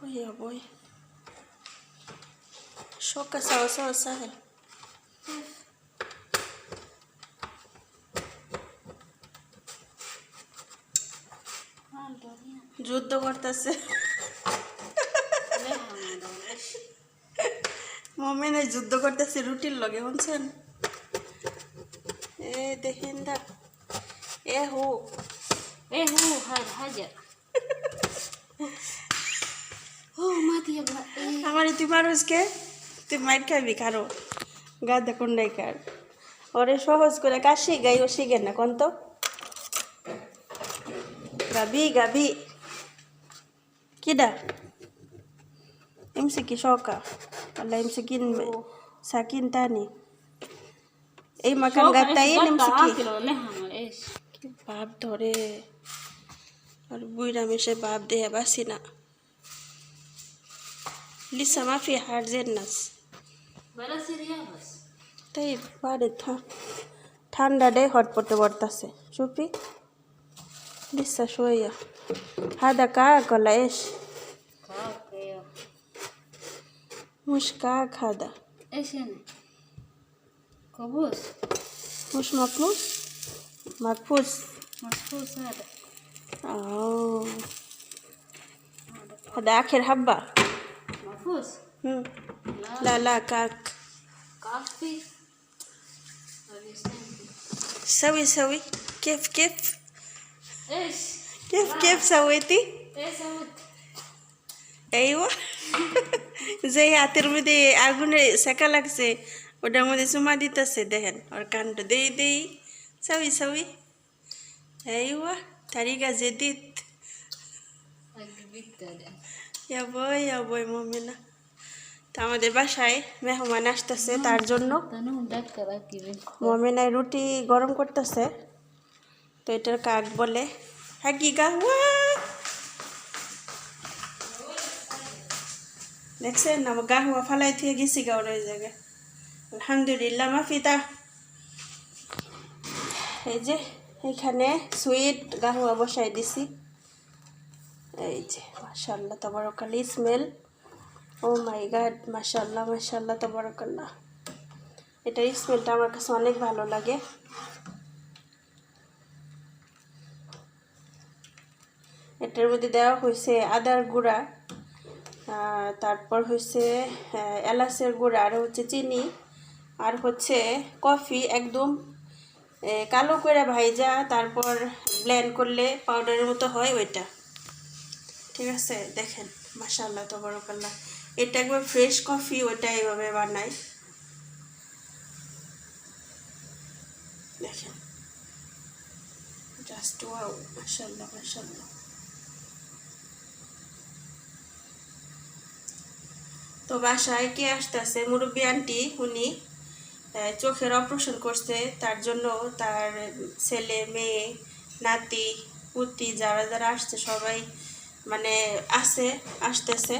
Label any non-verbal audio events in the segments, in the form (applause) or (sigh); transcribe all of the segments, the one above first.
Oi, boy. Choca sawa sawa sahel. যুদ্ধ করতেছে মমিনে যুদ্ধ করতেছে রুটির লগে শুনছেন এ দেখেন দা এ হো Eh, hu, har (laughs) আমার তুই মানুষকে তুই মাইট খাবি কারও? গাদা কোনটাই কার? ওরে সহজ করে কাজ শিখাই ও শিখে না কোন তো? গাবি গাবি। কিডা? এমসি কি শকা। wala এমসি কিন sakin tani এই মাখান gatai এমসি. কি বাপ ধরে। আর বুইরা মেশে বাপ দেহে বাসি না। লিসা মাফি হার্জের নাচ Bala siria bas. তাই পারে ঠান্ডা ডে হটপটে পড়তাছে চুপি লিসা শোয়া হাদা কা কলা এস Ka keo. মুশ কা খাদা Es ini. Kobus. মুশ মাকমুস মাকফুস Maspus ada. ও هذا آخر حبة Mafus. مم. La. لا لا كاك Kafi. Habis nanti. سوي سوي كيف كيف Es. كيف كيف سويتي Eh, sabut. ايوه زي হাতের মধ্যে আগুনে সেকা লাগছে ওটার মধ্যে চুমা দিতেছে দেখেন ওর কানটা দেই দেই সাউই সাউই ايوه طريقة جديد যাবই যাবই মমিনা তা আমাদের বাসায় মেহমান আসতেছে তার জন্য মমিনায় রুটি গরম করতেছে তো এটার কাক বলে হ্যাঁ গা হুয়া দেখছেন আমার গা হুয়া ফালাই থেকে গেছি গা ওর জায়গায় আলহামদুলিল্লাহ মাফিতা এই যে এখানে সুইট গাহুয়া বসাই দিছি এই যে মাশাল্লাহ তবরকালি স্মেল ও মাই গাড মাশাল্লাহ মাশাল্লাহ তবরকাল্লাহ। এটার স্মেলটা আমার কাছে অনেক ভালো লাগে। এটার মধ্যে দেওয়া হয়েছে আদার গুঁড়া তারপর হচ্ছে এলাচের গুঁড়া, আর হচ্ছে চিনি, আর হচ্ছে কফি, একদম কালো করে ভাইজা, তারপর ব্লেন্ড করলে পাউডারের মতো হয় ওইটা। ঠিক আছে? দেখেন মাসাল্লাহ তবরকাল্লাহ। এটা একবার ফ্রেশ কফি ওইটা এইভাবে বানায় দেখেন। জাস্ট ওয়াও মাশাল্লাহ মাশাল্লাহ তো বাসায় কে আসতেছে? মুরব্বী আন্টি, উনি চোখের অপারেশন করছে। তার জন্য তার ছেলে, মেয়ে, নাতি, পুতি, যারা যারা আসছে সবাই মানে আছে আসতেছে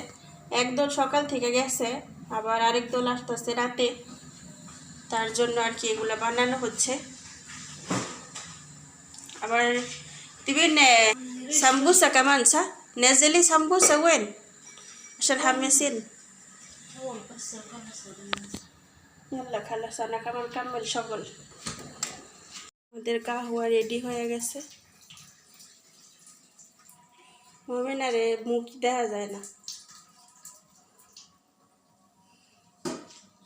একদল সকাল থেকে গেছে আবার আরেক দল আসতেছে রাতে তার জন্য আর কি এগুলো বানানো হচ্ছে আবার দিবেন sambusa kaman sa nazili sambusa wen عشان حمسين Oh, pasal kan pasal. يلا خلاص انا كمان كمل شغل আমাদের কাহুয়া রেডি হয়ে গেছে মোমেনারে মুখ দেখা যায় না।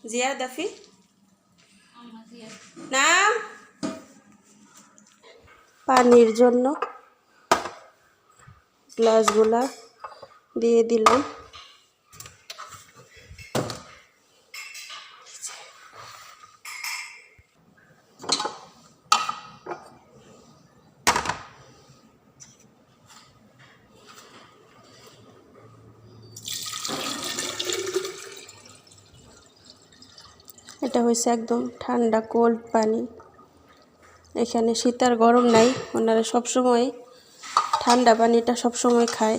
জিয়া দাফি? না পানির জন্য গ্লাসগুলা দিয়ে দিলাম। এটা হয়েছে একদম ঠান্ডা কোল্ড পানি। এখানে শীত আর গরম নাই। ওনারা সবসময় ঠান্ডা পানিটা সবসময় খায়।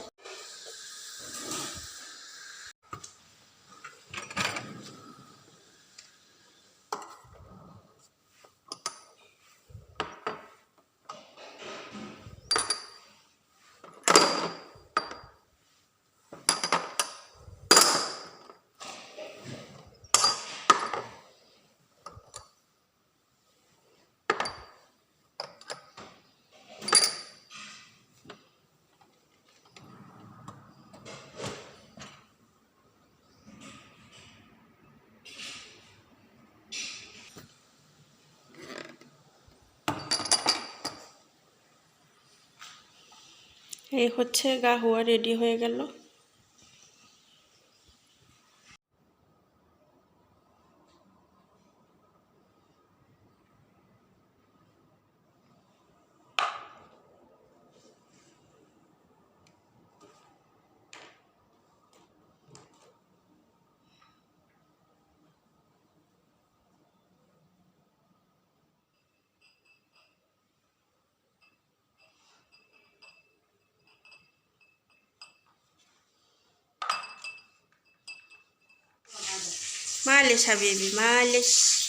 এই হচ্ছে গা গাহুয়া রেডি হয়ে গেল। معلش حبيبي معلش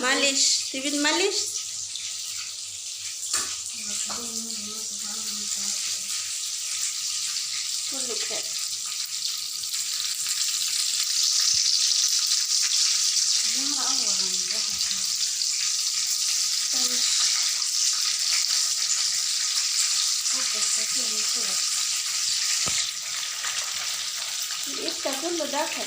معلش تبي المعلش كله الإفتا كله داخل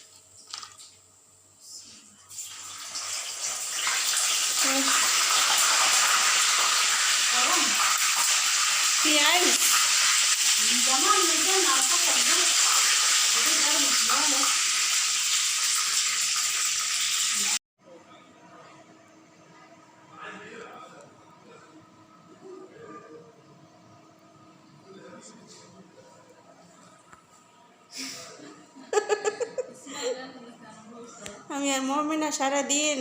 আমি আর মহমিনা সারাদিন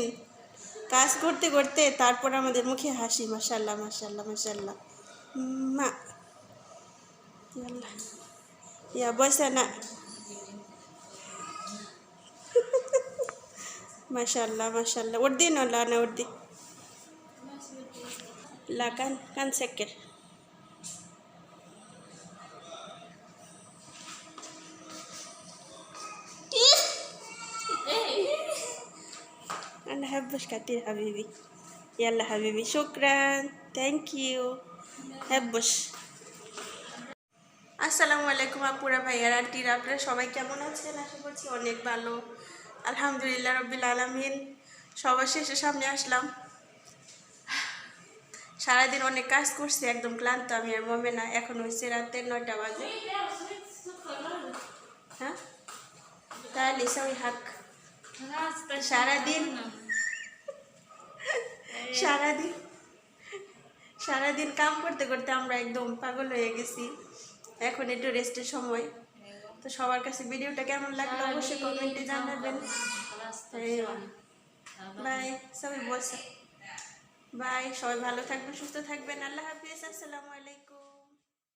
কাজ করতে করতে তারপর আমাদের মুখে হাসি মাসাল্লাহ মাসাল্লাহ মাসাল্লাহ مأ يلا يا بوسنة ما شاء الله ما شاء الله وردين ولا أنا وردي لا كان كان سكر أنا أحبش كتير حبيبي يلا حبيبي شكرا ثانك يو হ্যাঁ বস। আসসালামু আলাইকুম আপুরা ভাইয়ার আন্টিরা আপনারা সবাই কেমন আছেন? আশা করছি অনেক ভালো। আলহামদুলিল্লাহ রবিল আলমিন। সবার শেষে সামনে আসলাম। সারাদিন অনেক কাজ করছি, একদম ক্লান্ত, আমি আর মমে না। এখন হয়েছে রাতের নয়টা বাজে। হ্যাঁ? তাহলে সবাই হাক। সারাদিন সারাদিন সারাদিন কাম করতে করতে আমরা একদম পাগল হয়ে গেছি। এখন একটু রেস্টের সময়। তো সবার কাছে ভিডিওটা কেমন লাগল অবশ্যই কমেন্টে জানাবেন। বাই সবাই বলছে। বাই সবাই ভালো থাকবেন সুস্থ থাকবেন। আল্লাহ হাফিজ আসসালামু আলাইকুম।